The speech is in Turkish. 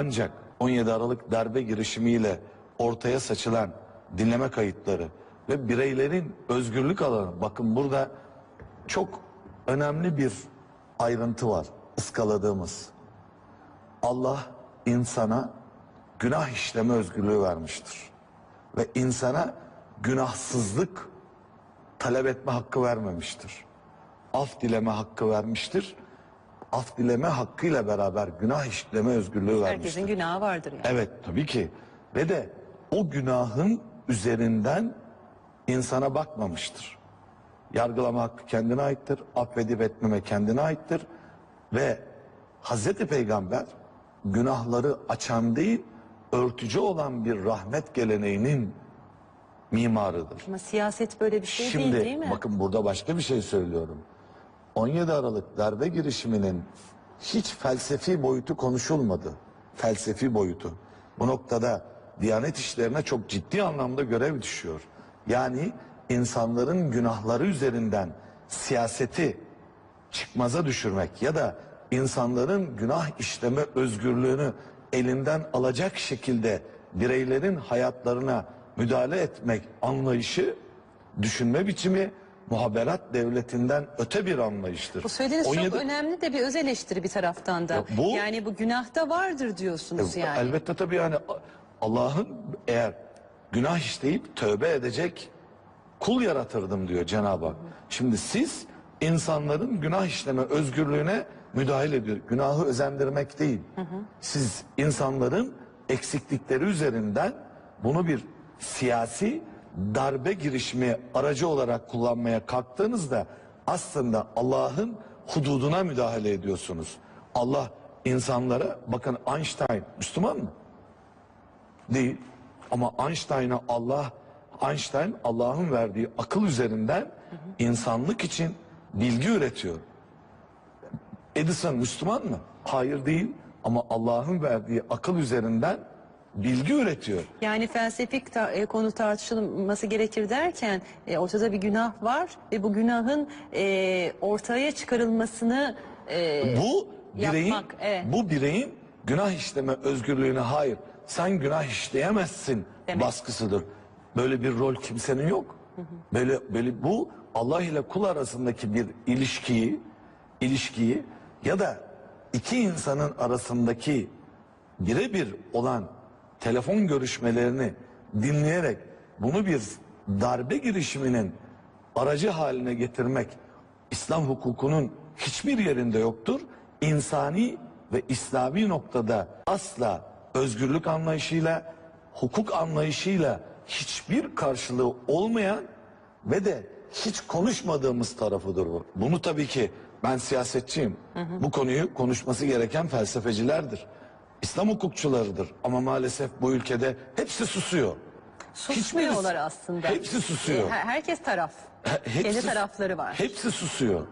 Ancak 17 Aralık darbe girişimiyle ortaya saçılan dinleme kayıtları ve bireylerin özgürlük alanı bakın burada çok önemli bir ayrıntı var ıskaladığımız. Allah insana günah işleme özgürlüğü vermiştir. Ve insana günahsızlık talep etme hakkı vermemiştir. Af dileme hakkı vermiştir. Af dileme hakkıyla beraber günah işleme özgürlüğü vermiştir. Herkesin günahı vardır yani. Evet tabii ki. Ve de o günahın üzerinden insana bakmamıştır. Yargılama hakkı kendine aittir. Affedip etmeme kendine aittir. Ve Hazreti Peygamber günahları açan değil, örtücü olan bir rahmet geleneğinin mimarıdır. Ama siyaset böyle bir şey Şimdi değil değil mi? bakın burada başka bir şey söylüyorum. 17 Aralık darbe girişiminin hiç felsefi boyutu konuşulmadı. Felsefi boyutu. Bu noktada Diyanet işlerine çok ciddi anlamda görev düşüyor. Yani insanların günahları üzerinden siyaseti çıkmaza düşürmek ya da insanların günah işleme özgürlüğünü elinden alacak şekilde bireylerin hayatlarına müdahale etmek anlayışı, düşünme biçimi muhaberat devletinden öte bir anlayıştır. Bu söylediğiniz 17 çok önemli de bir öz eleştiri bir taraftan da. Ya bu- yani bu günahta vardır diyorsunuz yani. Elbette tabii yani Allah'ın eğer günah işleyip tövbe edecek kul yaratırdım diyor Cenab-ı Hak. Şimdi siz insanların günah işleme özgürlüğüne müdahale ediyor. Günahı özendirmek değil. Siz insanların eksiklikleri üzerinden bunu bir siyasi darbe girişimi aracı olarak kullanmaya kalktığınızda aslında Allah'ın hududuna müdahale ediyorsunuz. Allah insanlara bakın Einstein Müslüman mı? Değil. Ama Einstein'a Allah Einstein Allah'ın verdiği akıl üzerinden insanlık için bilgi üretiyor. Edison Müslüman mı? Hayır değil. Ama Allah'ın verdiği akıl üzerinden bilgi üretiyor. Yani felsefik ta- e, konu tartışılması gerekir derken e, ortada bir günah var ve bu günahın e, ortaya çıkarılmasını e, Bu bireyin Yapmak, evet. bu bireyin günah işleme özgürlüğüne hayır. Sen günah işleyemezsin Demek. baskısıdır. Böyle bir rol kimsenin yok. Böyle böyle bu Allah ile kul arasındaki bir ilişkiyi ilişkiyi ya da iki insanın arasındaki birebir olan telefon görüşmelerini dinleyerek bunu bir darbe girişiminin aracı haline getirmek İslam hukukunun hiçbir yerinde yoktur. İnsani ve İslami noktada asla özgürlük anlayışıyla, hukuk anlayışıyla hiçbir karşılığı olmayan ve de hiç konuşmadığımız tarafıdır bu. Bunu tabii ki ben siyasetçiyim. Bu konuyu konuşması gereken felsefecilerdir. İslam hukukçularıdır. Ama maalesef bu ülkede hepsi susuyor. susmuyorlar aslında. Hepsi susuyor. Her- herkes taraf. He- Kendi tarafları var. Hepsi susuyor.